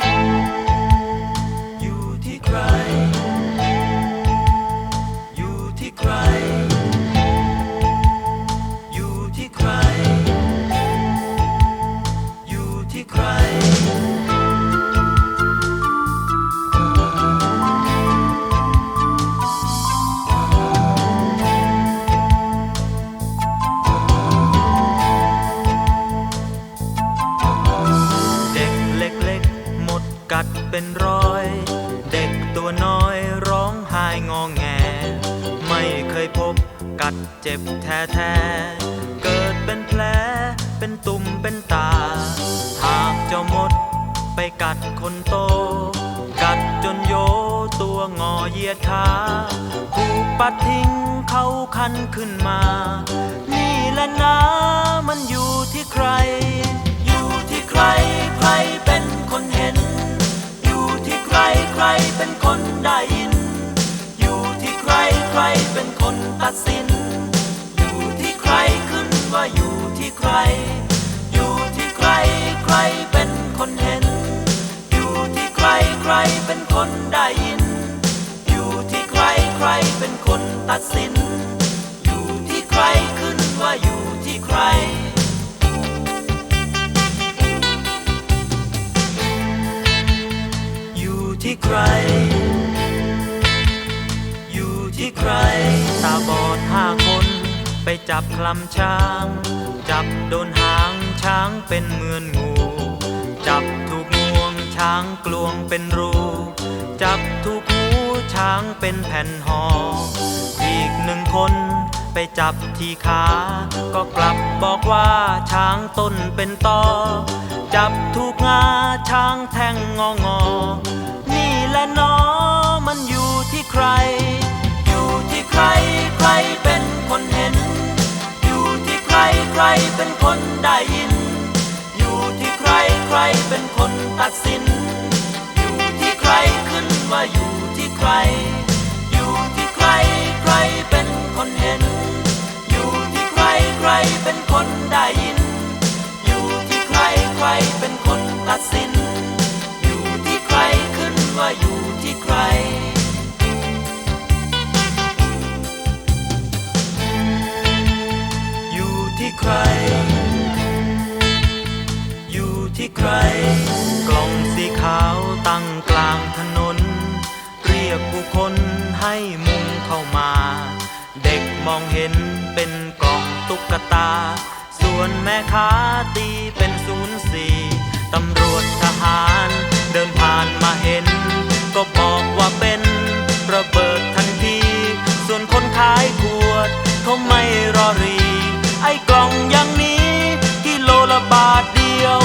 อ เป็นร้อย เด็กตัวน้อยร้องไห้งองแง ไม่เคยพบกัดเจ็บแท้ๆเกิดเป็นแผลเป็นตุ่มเป็นตา หากเจ้ามดไปกัดคนโต กัดจนโยตัวงอเยียดขาถูกปัดทิ้งเขาคันขึ้นมา นี่แหละนะ ใครเป็นคนตัดสิน อยู่ที่ใครขึ้นว่าอยู่ที่ใคร อยู่ที่ใครใครเป็นคนเห็น อยู่ที่ใครใครเป็นคนได้ยิน อยู่ที่ใครใครเป็นคนตัดสิน ตาบอดห้าคน ไปจับคลำช้าง จับโดนหางช้างเป็นเหมือนงู จับถูกงวงช้างกลวงเป็นรู จับถูกหูช้างเป็นแผ่นหอ อีกหนึ่งคนไปจับที่ขา ก็กลับบอกว่าช้างต้นเป็นตอ จับถูกงาช้างแทงงองอ นี่แหละนอมันอยู่ที่ใคร ที่ใครใครเป็นคนเห็น อยู่ที่ใครใครเป็นคนได้ยิน อยู่ที่ใครใครเป็นคนตัดสิน อยู่ที่ใครขึ้นว่าอยู่ที่ใคร อยู่ที่ใครใครเป็นคนเห็น อยู่ที่ใครใครเป็นคนได้ยิน อยู่ที่ใครใครเป็นคนตัดสิน อยู่ที่ใครขึ้นว่าอยู่ ที่ใคร กล่องสีขาวตั้งกลางถนน เรียกผู้คนให้มุงเข้ามา เด็กมองเห็นเป็นกล่องตุ๊กตา ส่วนแม่ค้าตีเป็นศูนย์สี่ตำรวจทหารเดินผ่านมาเห็น ก็บอกว่าเป็นระเบิดทันที ส่วนคนขายขวดเขาไม่รอรี ไอ้กล่องอย่างนี้กิโลละบาทเดียว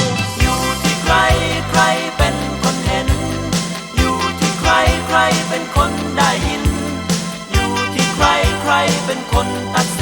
เป็นคนตัด